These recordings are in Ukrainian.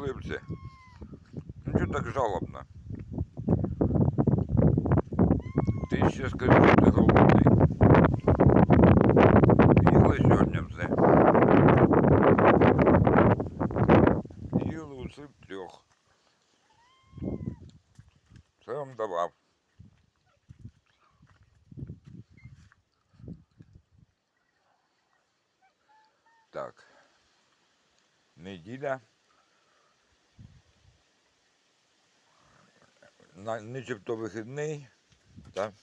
мисливці. Ну чого так жалобно? Ти ще скажи, що ти голодний. Їли сьогодні все. Їли усе трьох. Це вам давав. Так. Неділя. Начебто вихідний, так?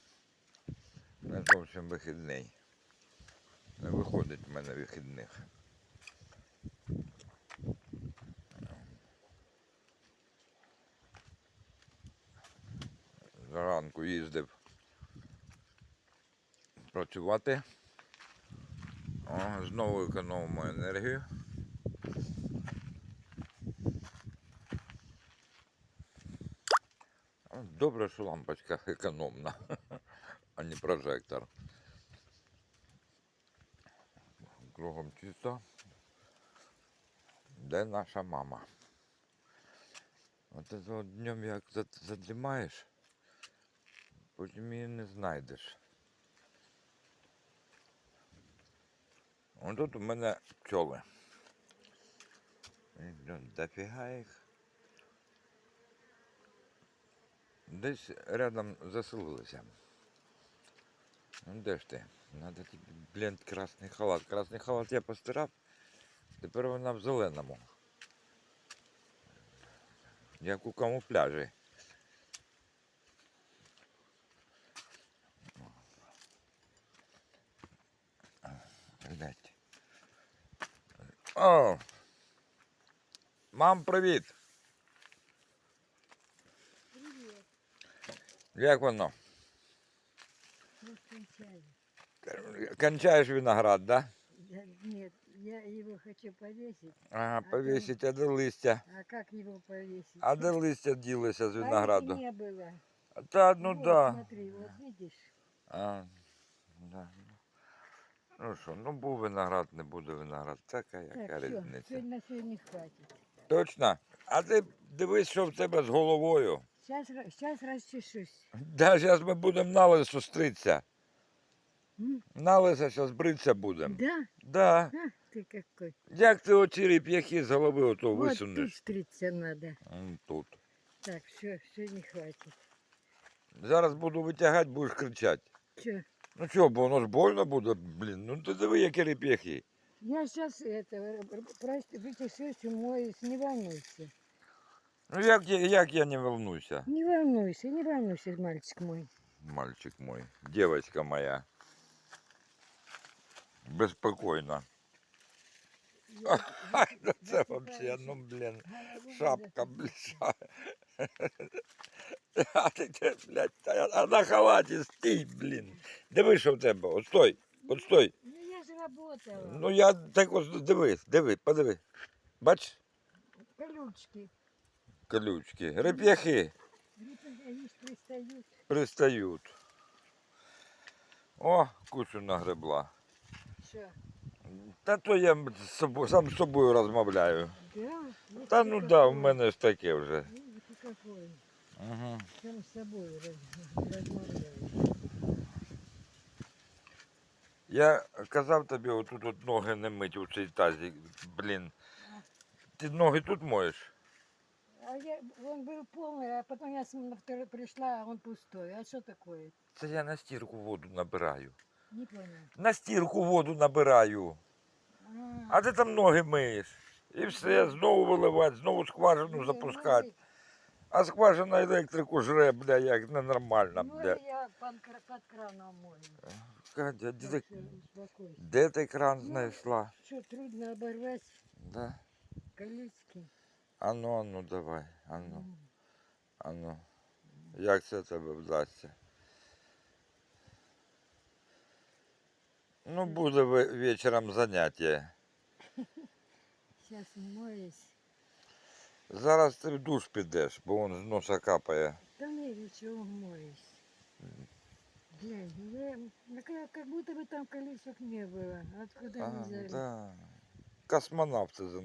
Не зовсім вихідний. Не виходить в мене вихідних. Зранку їздив працювати. О, знову економимо енергію. Добре, що лампочка економна, а не прожектор. Кругом чисто. Де наша мама? От це от днем як зад- задрімаєш, потім її не знайдеш. Ось тут у мене пчоли. Дофіга їх. Десь рядом заселилися. Ну де ж ти? Надо тобі, блін, красний халат. Красний халат я постирав. Тепер вона в зеленому. Як у камуфляжі. О! Мам, привіт! Як воно? Кончаєш виноград, да? Я, нет, я его хочу повесить. Ага, там- повісить, а де листя? А как его повесить? А де листя ділися з А винограду? не было. Та ну вот, да. Смотри, вот видишь. А, да. Ну що, ну був виноград, не буде виноград. Така яка Так, все, різниця. сегодня на сегодня хватит. Точно. А ти дивись, що в тебе з головою. Сейчас, сейчас расчешусь. Да, зараз ми будемо на лису стритися. М? На лиса зараз бритися будемо. Да? Да. А, ты какой. Як ти оці ріп'яхи з голови ото Вот тут висунеш? стричься надо. М, Тут. Так, все, сегодня хватит. Зараз буду витягати, будеш кричати. Че? Ну що, бо воно ж больно буде, блін. Ну ти диви, які реп'яхи. Я сейчас это, прости, вычешусь, умоюсь, не волнуйся. Ну як, я- як я не волнуюся, Не волнуйся, не волнуйся, мальчик мой. мальчик мой, девочка моя. Безпокійно. Я- Ай, ну це засыпаешь вообще, ну блін, голову шапка, надо- блін. А ти, те, блядь, та- а на халаті стій, блін. Диви, що в тебе, от стой, от стой. Ну я ж работала. Ну я так ось дивись, диви, подиви. Бач, Колючки. Колючки, реп'яхи пристают. пристають. О, кучу нагребла. Что? Та то я з собою, сам з собою розмовляю. Да? Та ну да, в мене ж таке вже. Какой. Угу. Сам с собой раз- размовляешь. Я казав тобі, отут от ноги не мить у цій тазі. Блін. Ти ноги тут моєш? А я, он был полный, а потом я второй пришла, а он пустой. А что такое? Це я на стірку воду набираю. Не понял. На стірку воду набираю. А ти там ноги миєш. І все, знову виливати, знову скважину не, запускати. А скважина електрику жре, бля, як ненормально, ноги бля. я под, кра- под краном мою. Катя, де, ти- де ти кран Ну, знайшла? Что, трудно оборвать Да? колючки? А ну, а ну, давай, а ну, М. а ну. Як це тебе вдасться? Ну, буде ве- вечором заняття. Сейчас моюсь. Зараз ти в душ підеш, бо він з носа капає. Да не, ничего, моюсь. Глянь, ну я, ну, как, как будто бы там колесок не было. Откуда А, они взяли? да. Космонавти за